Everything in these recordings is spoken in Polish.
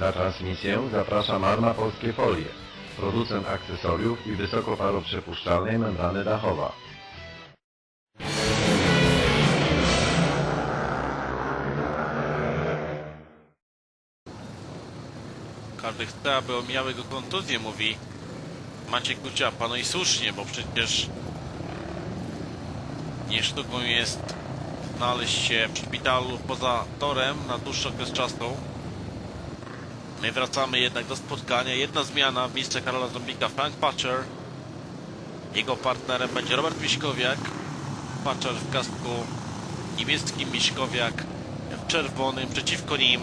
Na transmisję zapraszam Arma Polskie Folie, producent akcesoriów i wysokoparoprzepuszczalnej membrany dachowa. Każdy chce, aby omijały go kontuzje, mówi Maciek Kuciapa. No i słusznie, bo przecież nie sztuką jest znaleźć się w szpitalu poza torem na dłuższy okres czasu. My wracamy jednak do spotkania. Jedna zmiana w miejsce Karola Zombika. Frank Patcher. Jego partnerem będzie Robert Miśkowiak. Patcher w kasku niebieskim, Miśkowiak w czerwonym. Przeciwko nim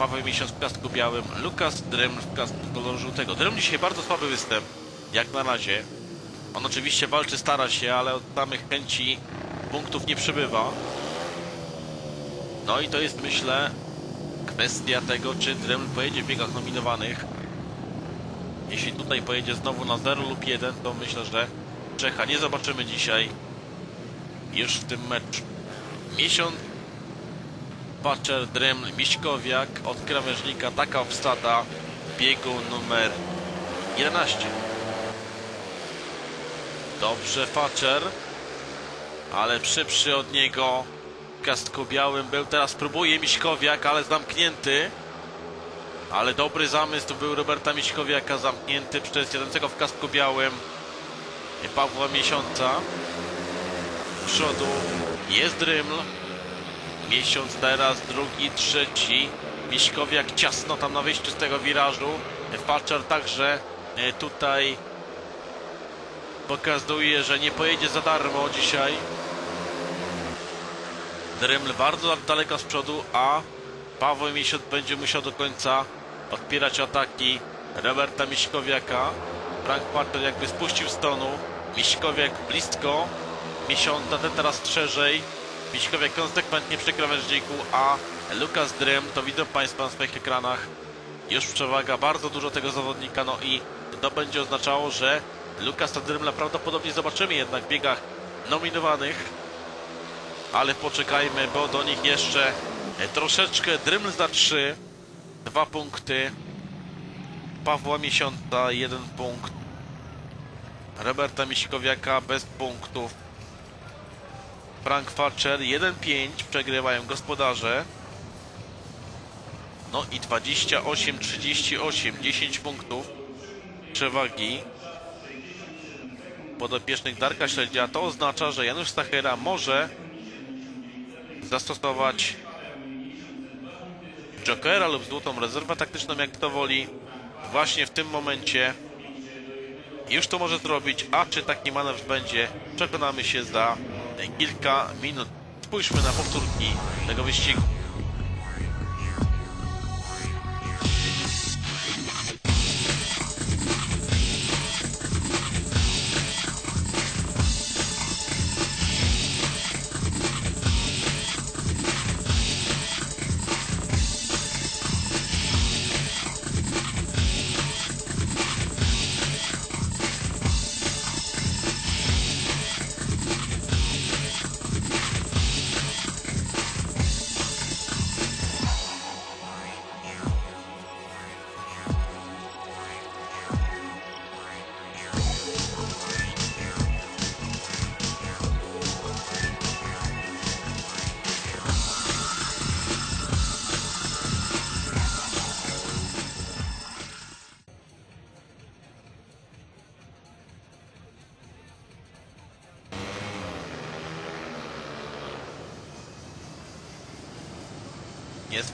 Paweł Miesiąc w kasku białym, Lukas Drym w kasku koloru żółtego. Drym dzisiaj bardzo słaby występ, jak na razie. On oczywiście walczy, stara się, ale od samych chęci punktów nie przybywa. No i to jest, myślę, kwestia tego, czy Drym pojedzie w biegach nominowanych. Jeśli tutaj pojedzie znowu na 0 lub 1, to myślę, że Czecha nie zobaczymy dzisiaj już w tym meczu. Miesiąc Patcher, Drym, Miśkowiak od krawężnika, taka obstada biegu numer 11. Dobrze Patcher, ale szybszy od niego w kastku białym był. Teraz próbuje Miśkowiak, ale zamknięty. Ale dobry zamysł tu był Roberta Miśkowiaka, zamknięty przez jadącego w kastku białym Pawła Miesiąca. W przodu jest Dryml. Miesiąc teraz, drugi, trzeci. Miśkowiak ciasno tam na wyjściu z tego wirażu. Patcher także e, tutaj pokazuje, że nie pojedzie za darmo dzisiaj. Dryml bardzo daleko z przodu, a Paweł Miesiąc będzie musiał do końca odpierać ataki Roberta Miśkowiaka. Frank Patcher jakby spuścił z tonu. Miśkowiak blisko. Miesiąca ten teraz szerzej. Miśkowiak konsekwentnie przy krawężniku, a Lukas Drym, to widzą Państwo na swoich ekranach, już przewaga bardzo dużo tego zawodnika, no i to będzie oznaczało, że Lukasa Drymla prawdopodobnie zobaczymy jednak w biegach nominowanych, ale poczekajmy, bo do nich jeszcze e, troszeczkę Dryml za 3, dwa punkty, Pawła Miesiąca, jeden punkt, Roberta Miśkowiaka bez punktów, Frank Farcher 1-5 przegrywają gospodarze. No i 28-38, 10 punktów przewagi. Podopiecznych Darka Śledzia. To oznacza, że Janusz Stachera może zastosować Jokera lub złotą rezerwę taktyczną, jak kto woli. Właśnie w tym momencie już to może zrobić, a czy taki manewr będzie, przekonamy się za kilka minut. Spójrzmy na powtórki tego wyścigu.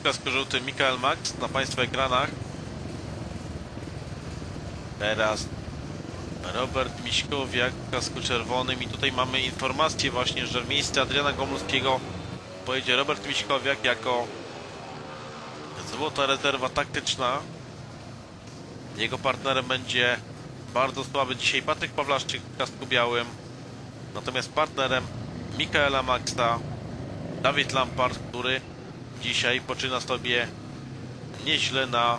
Kasku żółty Mikael Max na Państwa ekranach. Teraz Robert Miśkowiak w kasku czerwonym i tutaj mamy informację właśnie, że w miejsce Adriana Gomulskiego pojedzie Robert Miśkowiak jako złota rezerwa taktyczna. Jego partnerem będzie bardzo słaby dzisiaj Patryk Pawlaszczyk w kasku białym. Natomiast partnerem Mikaela Maxa Dawid Lampard, który dzisiaj poczyna sobie nieźle na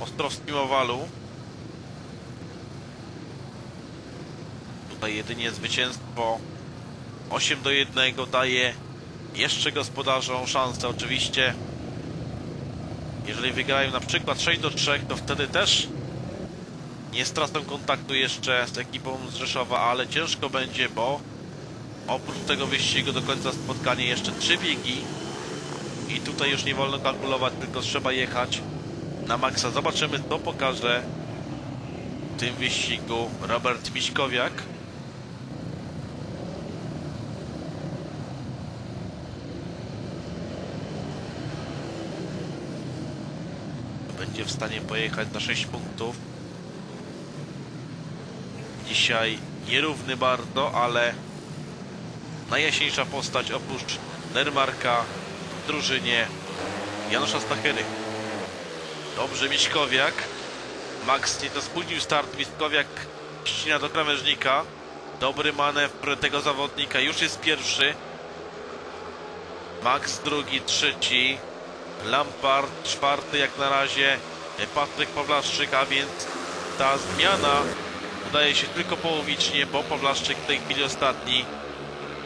ostrowskim owalu. Tutaj jedynie zwycięstwo 8 do 1 daje jeszcze gospodarzom szansę. Oczywiście jeżeli wygrają na przykład 6 do 3, to wtedy też nie stracą kontaktu jeszcze z ekipą z Rzeszowa, ale ciężko będzie, bo oprócz tego wyścigu do końca spotkania jeszcze trzy biegi i tutaj już nie wolno kalkulować, tylko trzeba jechać na maksa. Zobaczymy, co pokaże w tym wyścigu Robert Miśkowiak. Będzie w stanie pojechać na 6 punktów. Dzisiaj nierówny bardzo, ale najjaśniejsza postać oprócz Nermarka drużynie Janusza Stachyry. Dobrze, Miśkowiak. Max nie to spóźnił start. Miśkowiak ścina do krawężnika. Dobry manewr tego zawodnika. Już jest pierwszy. Max drugi, trzeci. Lampard czwarty jak na razie. Patryk Pawlaszczyk, a więc ta zmiana udaje się tylko połowicznie, bo Pawlaszczyk w tej chwili ostatni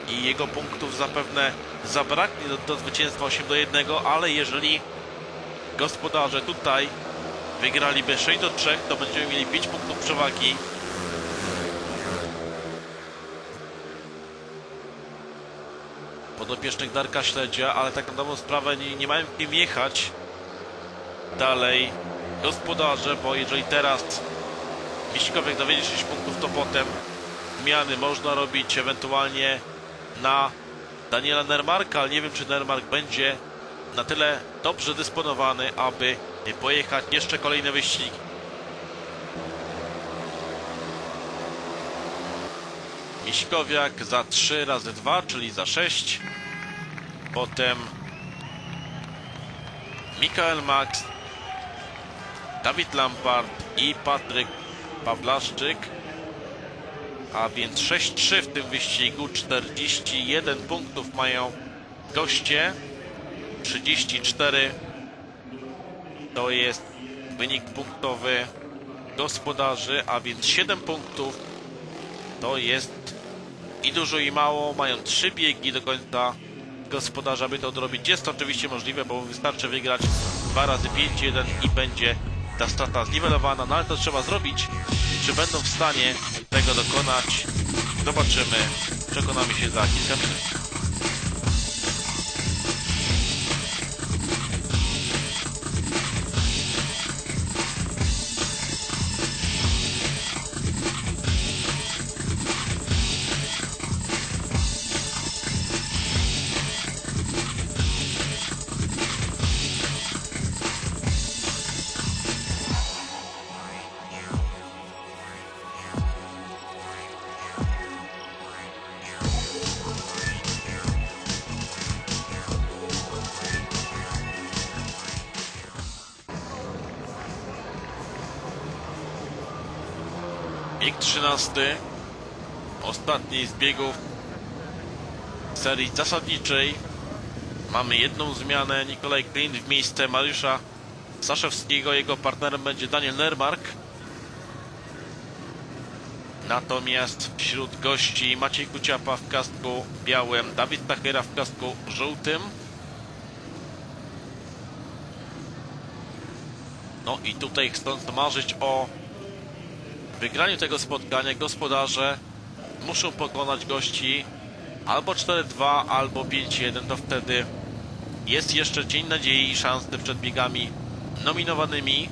i jego punktów zapewne zabraknie do, do zwycięstwa 8 do 1, ale jeżeli gospodarze tutaj wygraliby 6 do 3, to będziemy mieli 5 punktów przewagi. Podopiecznych Darka Śledzia, ale tak na dobrą sprawę nie, nie mają kim jechać dalej gospodarze, bo jeżeli teraz Miśkowiek dowiedzie 6 punktów, to potem zmiany można robić ewentualnie na Daniela Nermarka, ale nie wiem, czy Nermark będzie na tyle dobrze dysponowany, aby pojechać jeszcze kolejne wyścigi. Miśkowiak za 3 razy 2, czyli za 6. Potem Mikael Max, Dawid Lampard i Patryk Pawlaszczyk. A więc 6-3 w tym wyścigu, 41 punktów mają goście, 34 to jest wynik punktowy gospodarzy, a więc 7 punktów to jest i dużo i mało, mają 3 biegi do końca gospodarza, aby to odrobić. Jest to oczywiście możliwe, bo wystarczy wygrać 2 razy 5-1 i będzie ta strata zniwelowana, no ale to trzeba zrobić. Czy będą w stanie tego dokonać? Zobaczymy. Przekonamy się za kilka minut. 13. Ostatni z biegów serii zasadniczej. Mamy jedną zmianę. Nikolaj Klin w miejsce Mariusza Staszewskiego. Jego partnerem będzie Daniel Nermark. Natomiast wśród gości Maciej Kuciapa w kasku białym, Dawid Tachera w kasku żółtym. No i tutaj chcąc marzyć o wygraniu tego spotkania gospodarze muszą pokonać gości albo 4-2, albo 5-1, to wtedy jest jeszcze cień nadziei i szansy przed biegami nominowanymi.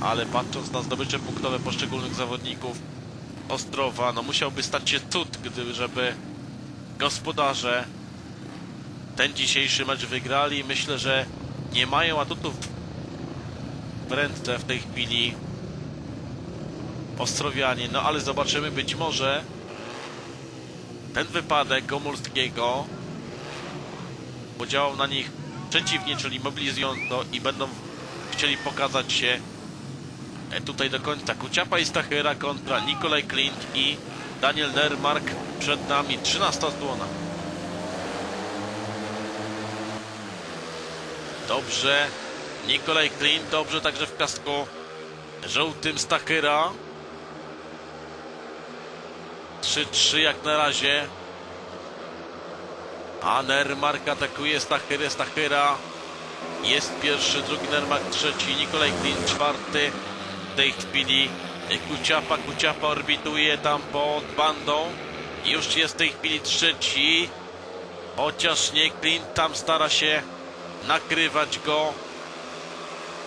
Ale patrząc na zdobycze punktowe poszczególnych zawodników Ostrowa, no musiałby stać się cud, gdyby, żeby gospodarze ten dzisiejszy mecz wygrali. Myślę, że nie mają atutów w ręce w tej chwili Ostrowianie, no ale zobaczymy, być może ten wypadek Gomulskiego podziałał na nich przeciwnie, czyli mobilizująco i będą chcieli pokazać się e, tutaj do końca. Kuciapa i Stachyra kontra Nikolaj Klint i Daniel Nermark przed nami 13 osłona. Dobrze, Nikolaj Klin, dobrze także w kasku żółtym Stachyra. 3-3 jak na razie. A Nermark atakuje Stachyrę, Stachyra jest pierwszy, drugi Nermak trzeci, Nikolaj Klin czwarty. W tej chwili Kuciapa, Kuciapa orbituje tam pod bandą. Już jest w tej chwili trzeci. Chociaż nie Klin tam stara się nakrywać go.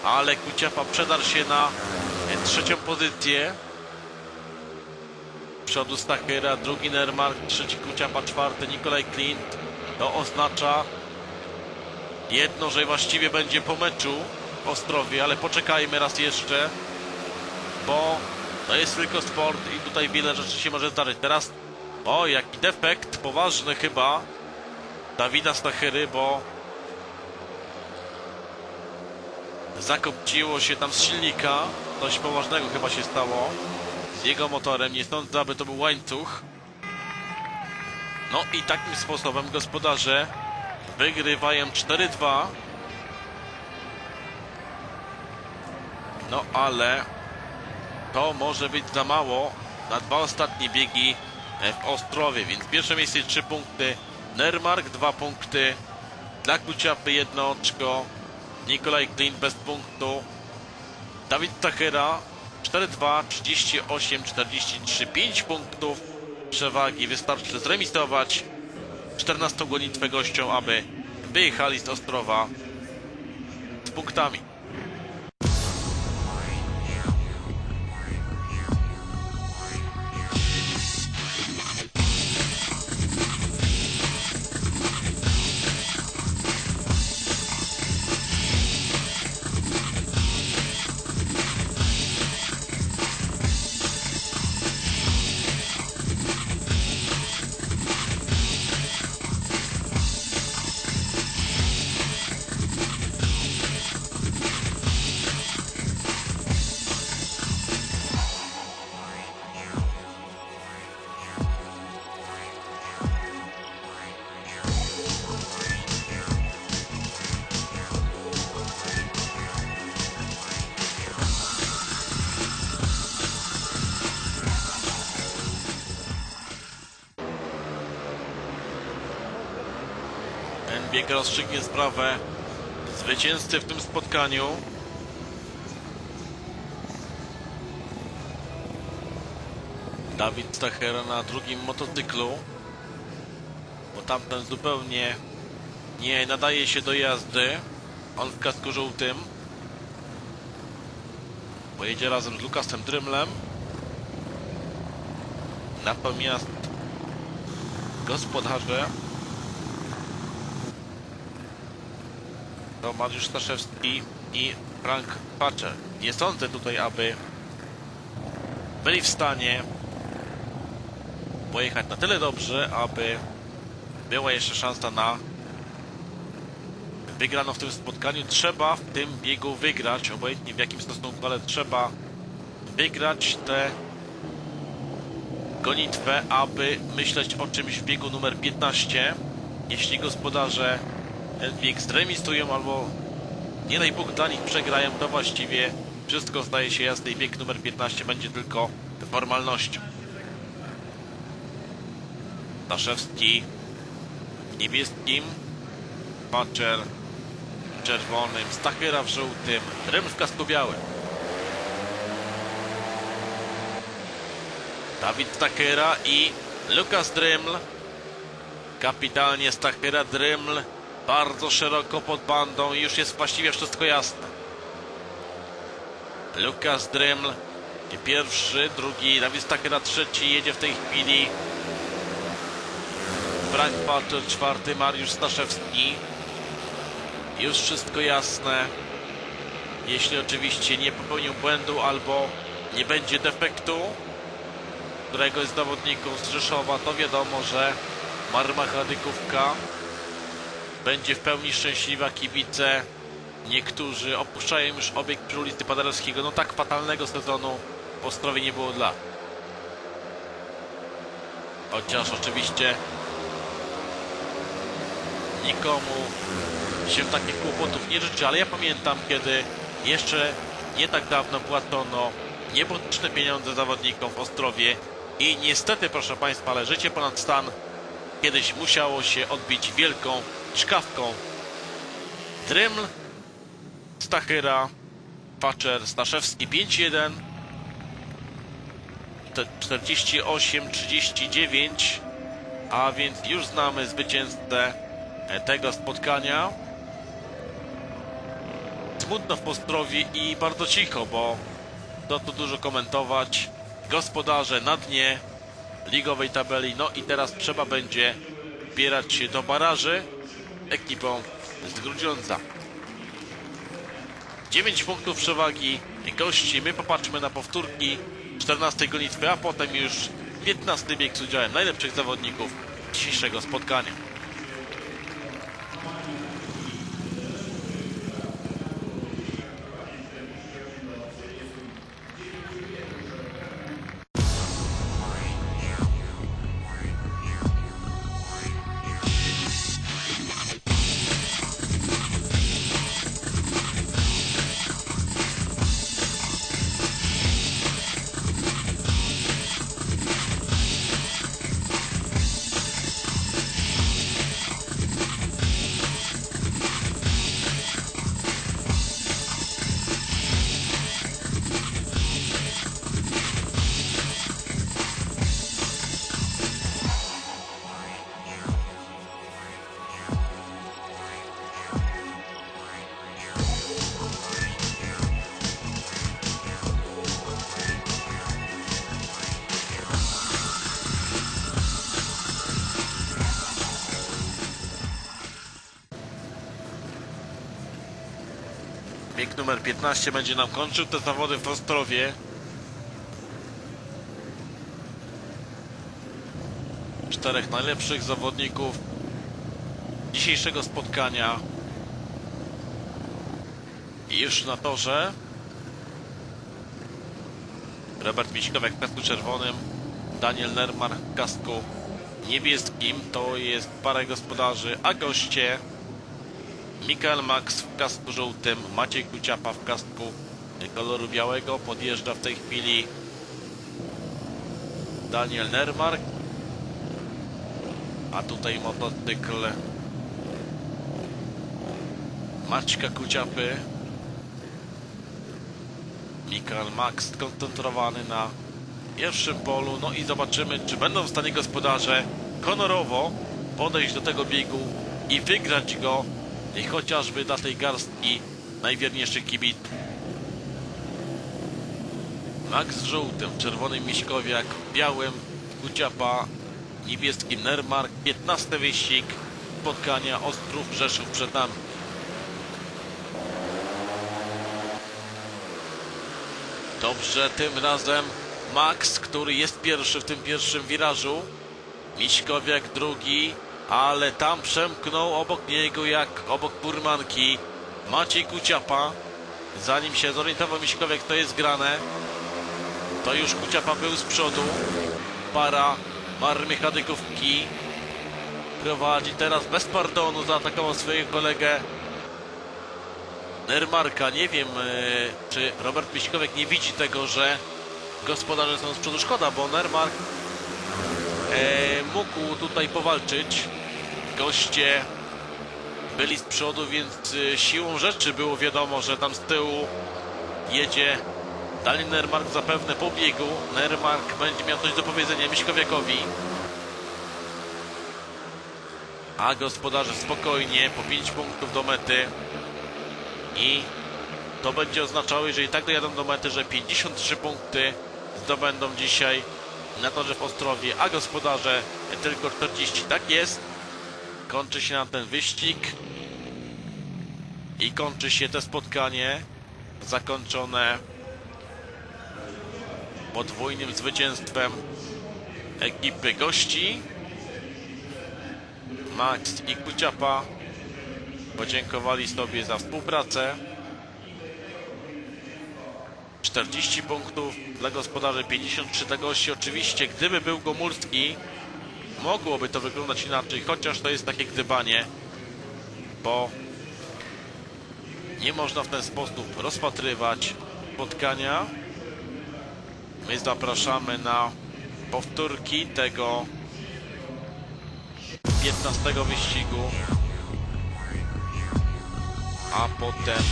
Ale Kuciapa przedarł się na e, trzecią pozycję. Przodu Stachera, drugi Nermark, trzeci Kuciapa, czwarty Nikolaj Klint. To oznacza jedno, że właściwie będzie po meczu w Ostrowie, ale poczekajmy raz jeszcze, bo to jest tylko sport i tutaj wiele rzeczy się może zdarzyć. Teraz, o jaki defekt, poważny chyba Dawida Stachery, bo zakopciło się tam z silnika, coś poważnego chyba się stało z jego motorem, nie sądzę, aby to był łańcuch. No i takim sposobem gospodarze wygrywają 4-2. No ale to może być za mało na dwa ostatnie biegi w Ostrowie, więc pierwsze miejsce 3 punkty, Nermark 2 punkty, dla Kuciapy jedno oczko, Nikolaj Klin bez punktu, Dawid Tachera 4-2, 38, 43, 5 punktów przewagi, wystarczy zremisować 14 gonitwę gościom, aby wyjechali z Ostrowa z punktami. Bieg rozstrzygnie sprawę zwycięzcy w tym spotkaniu. Dawid Stachera na drugim motocyklu, bo tamten zupełnie nie nadaje się do jazdy. On w kasku żółtym. Pojedzie razem z Lukasem Drymlem. Natomiast gospodarze to Mariusz Staszewski i Frank Pacher. Nie sądzę tutaj, aby byli w stanie pojechać na tyle dobrze, aby była jeszcze szansa na wygraną w tym spotkaniu. Trzeba w tym biegu wygrać, obojętnie w jakim stosunku, ale trzeba wygrać tę gonitwę, aby myśleć o czymś w biegu numer 15. Jeśli gospodarze ten bieg zremisują albo nie daj Bóg dla nich przegrają, to właściwie wszystko zdaje się jasne i bieg numer 15 będzie tylko formalnością. Staszewski w niebieskim, Pacer w czerwonym, Stachera w żółtym, Rym w kasku białym. Dawid Stachera i Lukas Dryml. Kapitalnie Stachera Dryml bardzo szeroko pod bandą i już jest właściwie wszystko jasne. Lukas Dryml pierwszy, drugi, Dawid Stachera trzeci, jedzie w tej chwili Frank Pater czwarty, Mariusz Staszewski. Już wszystko jasne. Jeśli oczywiście nie popełnił błędu albo nie będzie defektu któregoś z zawodników z Rzeszowa, to wiadomo, że Marmacha Dykówka będzie w pełni szczęśliwa. Kibice, niektórzy opuszczają już obiekt przy ulicy Paderewskiego. No tak fatalnego sezonu w Ostrowie nie było dla. Chociaż oczywiście nikomu się takich kłopotów nie życzy, ale ja pamiętam, kiedy jeszcze nie tak dawno płacono niebotyczne pieniądze zawodnikom w Ostrowie i niestety, proszę Państwa, ale życie ponad stan kiedyś musiało się odbić wielką czkawką. Dryml Stachyra, Pacer, Staszewski 5-1, te- 48-39, a więc już znamy zwycięzcę tego spotkania. Smutno w Postrowie i bardzo cicho, bo to tu dużo komentować. Gospodarze na dnie ligowej tabeli, no i teraz trzeba będzie bierać się do baraży ekipą z Grudziądza. 9 punktów przewagi gości. My popatrzmy na powtórki 14 gonitwy, a potem już 15 bieg z udziałem najlepszych zawodników dzisiejszego spotkania. Bieg numer 15 będzie nam kończył te zawody w Ostrowie. Czterech najlepszych zawodników dzisiejszego spotkania. I już na torze Robert Miśkowiak w kasku czerwonym, Daniel Nermar w kasku niebieskim. To jest parę gospodarzy, a goście Mikael Max w kasku żółtym, Maciej Kuciapa w kasku koloru białego. Podjeżdża w tej chwili Daniel Nermark. A tutaj motocykl Maćka Kuciapy. Mikael Max skoncentrowany na pierwszym polu. No i zobaczymy, czy będą w stanie gospodarze honorowo podejść do tego biegu i wygrać go i chociażby dla tej garstki najwierniejszych kibiców. Max w żółtym, czerwonym Miśkowiak, białym Kuciapa, niebieskim Nermark, 15 wyścig spotkania Ostrów Rzeszów przed nami. Dobrze, tym razem Max, który jest pierwszy w tym pierwszym wirażu. Miśkowiak drugi, ale tam przemknął obok niego jak obok burmanki Maciej Kuciapa. Zanim się zorientował Miśkowiak, to jest grane, to już Kuciapa był z przodu. Para Marmy Hadykówki prowadzi teraz bez pardonu, zaatakował swojego kolegę Nermarka. Nie wiem, e, czy Robert Miśkowiak nie widzi tego, że gospodarze są z przodu. Szkoda, bo Nermark mógł tutaj powalczyć. Goście byli z przodu, więc e, siłą rzeczy było wiadomo, że tam z tyłu jedzie Daniel Nermark zapewne po biegu. Nermark będzie miał coś do powiedzenia Miśkowiakowi. A gospodarze spokojnie, po 5 punktów do mety. I to będzie oznaczało, jeżeli tak dojadą do mety, że 53 punkty zdobędą dzisiaj na torze w Ostrowie, a gospodarze tylko 40. Tak jest. Kończy się nam ten wyścig. I kończy się to spotkanie zakończone podwójnym zwycięstwem ekipy gości. Max i Kuciapa podziękowali sobie za współpracę. 40 punktów dla gospodarzy, 53 dla gości. Oczywiście, gdyby był Gomulski, mogłoby to wyglądać inaczej, chociaż to jest takie gdybanie, bo nie można w ten sposób rozpatrywać spotkania. My zapraszamy na powtórki tego 15 wyścigu, a potem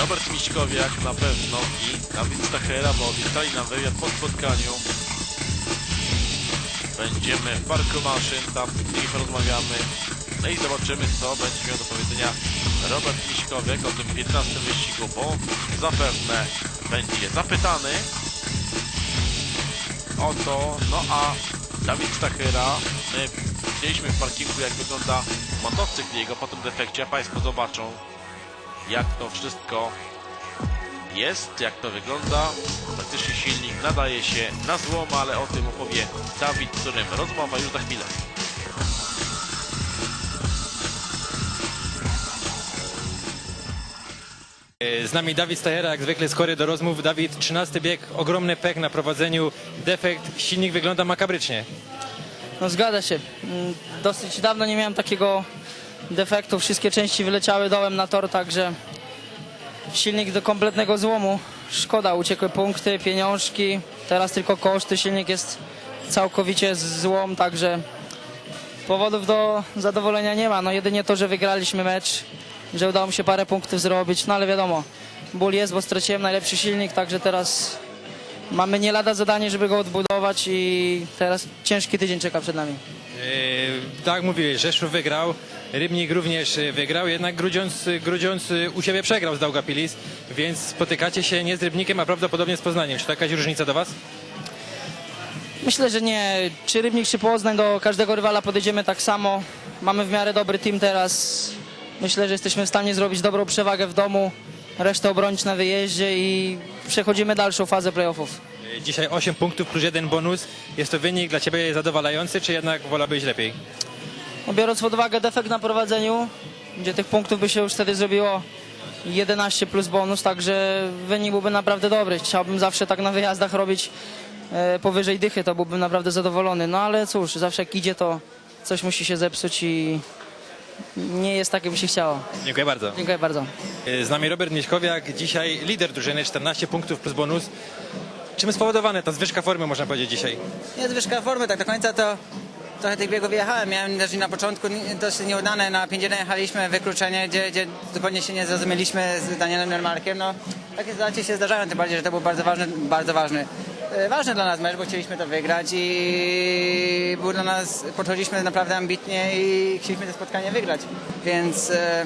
Robert Miśkowiak na pewno i Dawid Stachera, bo obiecali nam wywiad po spotkaniu. Będziemy w parku maszyn, tam z nimi porozmawiamy. No i zobaczymy, co będzie miał do powiedzenia Robert Miśkowiak o tym 15 wyścigu, bo zapewne będzie zapytany o to, no a Dawid Stachera, my widzieliśmy w parkingu, jak wygląda motocykl jego po tym defekcie, a Państwo zobaczą, jak to wszystko jest, jak to wygląda. Praktycznie silnik nadaje się na złom, ale o tym opowie Dawid, z którym rozmowa już za chwilę. E, Z nami Dawid Stajera, jak zwykle skory do rozmów. Dawid, 13 bieg, ogromny pek na prowadzeniu, defekt, silnik wygląda makabrycznie. No zgadza się. Mm, Dosyć dawno nie miałem takiego defektu. Wszystkie części wyleciały dołem na tor, także silnik do kompletnego złomu. Szkoda, uciekły punkty, pieniążki. Teraz tylko koszty. Silnik jest całkowicie złom, także powodów do zadowolenia nie ma. No jedynie to, że wygraliśmy mecz, że udało mi się parę punktów zrobić, no ale wiadomo, ból jest, bo straciłem najlepszy silnik, także teraz mamy nie lada zadanie, żeby go odbudować i teraz ciężki tydzień czeka przed nami. E, Tak mówiłeś, Rzeszów wygrał, Rybnik również e, wygrał, jednak Grudziądz, Grudziądz e, u siebie przegrał z Daugapilis, więc spotykacie się nie z Rybnikiem, a prawdopodobnie z Poznaniem. Czy to jakaś różnica do Was? Myślę, że nie. Czy Rybnik, czy Poznań, do każdego rywala podejdziemy tak samo. Mamy w miarę dobry team teraz. Myślę, że jesteśmy w stanie zrobić dobrą przewagę w domu, resztę obronić na wyjeździe i przechodzimy dalszą fazę playoffów. E, Dzisiaj 8 punktów plus jeden bonus. Jest to wynik dla Ciebie zadowalający, czy jednak wolałbyś lepiej? No, biorąc pod uwagę defekt na prowadzeniu, gdzie tych punktów by się już wtedy zrobiło 11 plus bonus, także wynik byłby naprawdę dobry. Chciałbym zawsze tak na wyjazdach robić e, powyżej dychy, to byłbym naprawdę zadowolony. No ale cóż, zawsze jak idzie, to coś musi się zepsuć i nie jest tak, jakby się chciało. Dziękuję bardzo. Dziękuję bardzo. E, Z nami Robert Miśkowiak, dzisiaj lider drużyny, 14 punktów plus bonus. Czym spowodowane ta zwyżka formy, można powiedzieć, dzisiaj? Nie zwyżka formy, tak do końca to trochę tych biegów jechałem. Miałem też na początku dosyć nieudane. Na 5 jechaliśmy wykluczenie, gdzie, gdzie zupełnie się nie zrozumieliśmy z Danielem Nermarkiem. No, takie sytuacje się zdarzają, tym bardziej, że to był bardzo ważny, bardzo ważny. e, Ważny dla nas mecz, bo chcieliśmy to wygrać i był dla nas, podchodziliśmy naprawdę ambitnie i chcieliśmy to spotkanie wygrać. Więc e,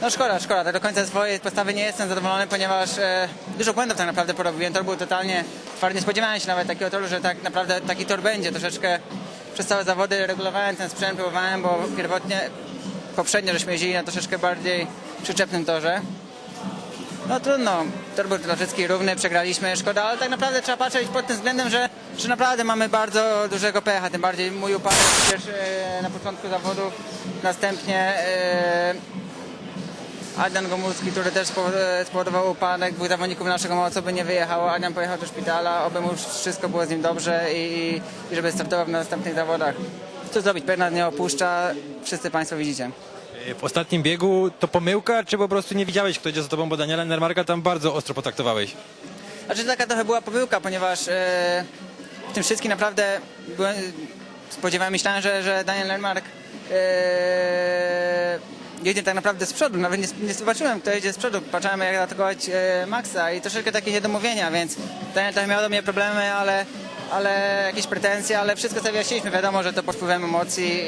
no szkoda, szkoda. Tak do końca swojej postawy nie jestem zadowolony, ponieważ e, dużo błędów tak naprawdę porobiłem. Tor był totalnie twardy. Nie spodziewałem się nawet takiego toru, że tak naprawdę taki tor będzie. Troszeczkę przez całe zawody regulowałem ten sprzęt, próbowałem, bo pierwotnie, poprzednio żeśmy jeździli na troszeczkę bardziej przyczepnym torze. No trudno, tor był dla wszystkich równy, przegraliśmy, szkoda, ale tak naprawdę trzeba patrzeć pod tym względem, że, że naprawdę mamy bardzo dużego pecha, tym bardziej mój upadek na początku zawodów, następnie e, Adrian Gomulski, który też spowo- spowodował upadek, dwóch zawodników naszego mocu by nie wyjechało, Adrian pojechał do szpitala, oby mu wszystko było z nim dobrze i, i żeby startował w następnych zawodach. Co zrobić, Bernard nie opuszcza, wszyscy Państwo widzicie. W ostatnim biegu to pomyłka, czy po prostu nie widziałeś, kto idzie za Tobą, bo Daniela Nermarka tam bardzo ostro potraktowałeś? Znaczy taka trochę była pomyłka, ponieważ e, w tym wszystkim naprawdę byłem, spodziewałem, myślałem, że, że Daniel Lenmark e, jedzie tak naprawdę z przodu. Nawet nie, nie zobaczyłem, kto jedzie z przodu. Patrzyłem, jak atakować e, Maxa i troszeczkę takie niedomówienia, więc trochę miał do mnie problemy, ale, ale jakieś pretensje, ale wszystko sobie wyjaśniliśmy. Wiadomo, że to pod wpływem emocji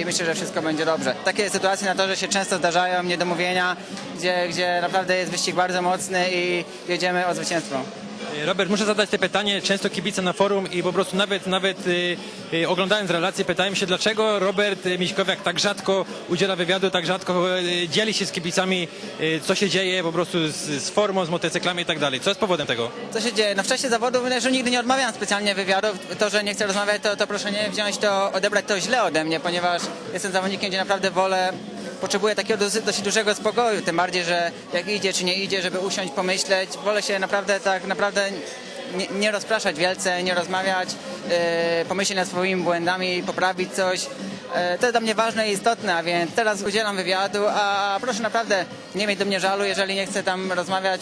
i myślę, że wszystko będzie dobrze. Takie sytuacje na torze się często zdarzają, niedomówienia, gdzie, gdzie naprawdę jest wyścig bardzo mocny i jedziemy o zwycięstwo. E, Robert, muszę zadać te pytanie. Często kibice na forum i po prostu nawet, nawet y, y, oglądając relacje pytałem się, dlaczego Robert y, Miśkowiak tak rzadko udziela wywiadu, tak rzadko dzieli się z kibicami, co się dzieje po prostu z, z formą, z motocyklami i tak dalej. Co jest powodem tego? Co się dzieje? No w czasie zawodów że nigdy nie odmawiam specjalnie wywiadów. To, że nie chcę rozmawiać, to, to proszę nie wziąć to, odebrać to źle ode mnie, ponieważ jestem zawodnikiem, gdzie naprawdę wolę, potrzebuję takiego dosyć, dosyć dużego spokoju, tym bardziej, że jak idzie czy nie idzie, żeby usiąść, pomyśleć, wolę się naprawdę tak naprawdę nie, nie rozpraszać wielce, nie rozmawiać, yy, pomyśleć nad swoimi błędami, poprawić coś. E, To jest dla mnie ważne i istotne, a więc teraz udzielam wywiadu, a proszę naprawdę nie mieć do mnie żalu, jeżeli nie chcę tam rozmawiać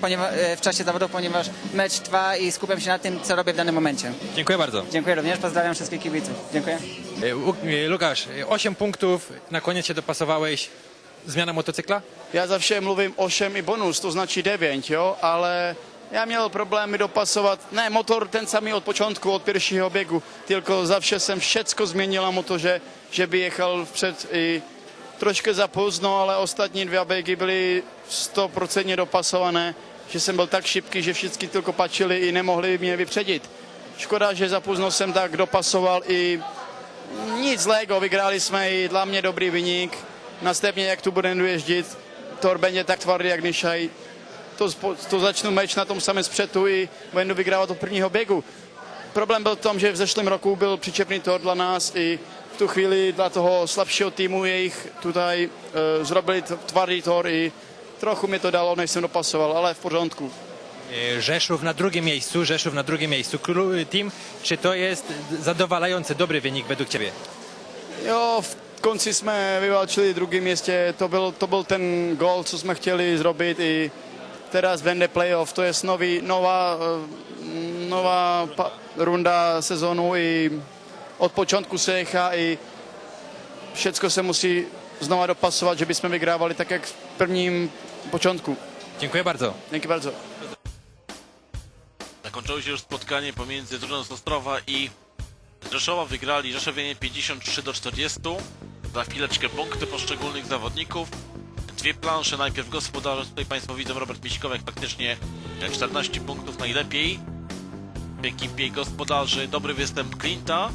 ponieważ, e, w czasie zawodów, ponieważ mecz trwa i skupiam się na tym, co robię w danym momencie. Dziękuję bardzo. Dziękuję również, pozdrawiam wszystkich kibiców. Dziękuję. E, Łukasz, 8 punktów, na koniec się dopasowałeś. zmiana motocykla? Já zawsze mluvím 8 i bonus, to značí 9, jo, ale já měl problémy dopasovat, ne, motor ten samý od počátku, od pierwszego biegu, tylko zawsze jsem všecko změnil na motorze, že by jechal vpřed i trošku za ale ostatní dvě běgy byly 100% dopasované, že jsem byl tak šipký, že všichni tylko pačili i nemohli mě vypředit. Škoda, že za jsem tak dopasoval i nic zlého, vyhráli jsme i dla mě dobrý vyník. Następně, jak tu budeme doježdit, tor będzie tak tvrdý, jak Nišaj. To, to začnu meč na tom samém spřetu i budu vyhrávat od prvního běgu. Problém byl v tom, že v zešlém roku byl přičepný tor dla nás i v tu chvíli dla toho slabšího týmu jejich tutaj e, zrobili tvrdý tor i trochu mi to dalo, než jsem dopasoval, ale v pořádku. Rzeszów na drugim miejscu, Rzeszów na drugim miejscu. Team, czy to jest zadowalający, dobry wynik według Ciebie? Jo, v konci jsme vyválčili druhé místě, to byl, to byl ten gol, co jsme chtěli zrobit i teraz vende playoff, to je nový, nová, eh, nová pa, runda sezónu i od počátku se nechá i všecko se musí znova dopasovat, že bychom vygrávali tak, jak v prvním počátku. Dziękuję bardzo. Děkuji bardzo. Zakończyło się już spotkanie pomiędzy drużyną z Ostrowa i Rzeszowa. Wygrali Rzeszowienie 53 do 40. Za chwileczkę punkty poszczególnych zawodników. Dwie plansze, najpierw gospodarze, tutaj Państwo widzą Robert Miśkowiak faktycznie 14 punktów najlepiej. W ekipie gospodarzy dobry występ Klinta,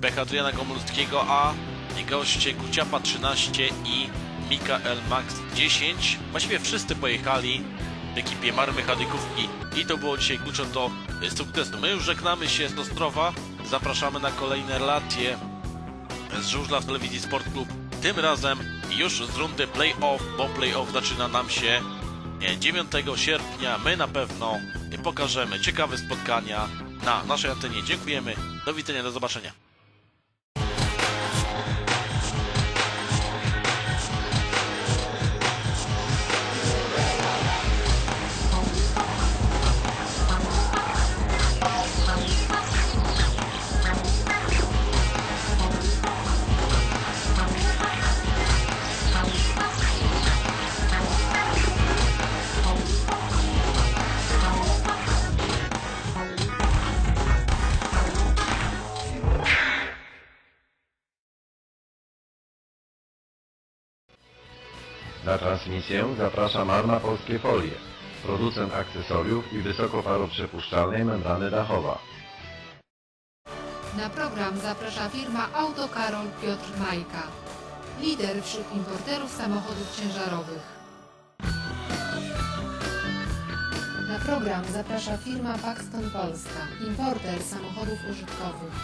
Pech Adriana Komulskiego, a goście Kuciapa 13 i Mikael Max 10. Właściwie wszyscy pojechali w ekipie Mary Mechaników i, to było dzisiaj kluczem do sukcesu. My już żegnamy się z Ostrowa, zapraszamy na kolejne relacje z żużla w telewizji Sport Club. Tym razem już z rundy playoff, bo playoff zaczyna nam się e, 9 sierpnia. My na pewno pokażemy ciekawe spotkania na naszej antenie. Dziękujemy, do widzenia, do zobaczenia. Na transmisję zaprasza Marma Polskie Folie, producent akcesoriów i wysokoparoprzepuszczalnej membrany dachowa. Na program zaprasza firma Autokarol Piotr Majka, lider wśród importerów samochodów ciężarowych. Na program zaprasza firma Paxton Polska, importer samochodów użytkowych.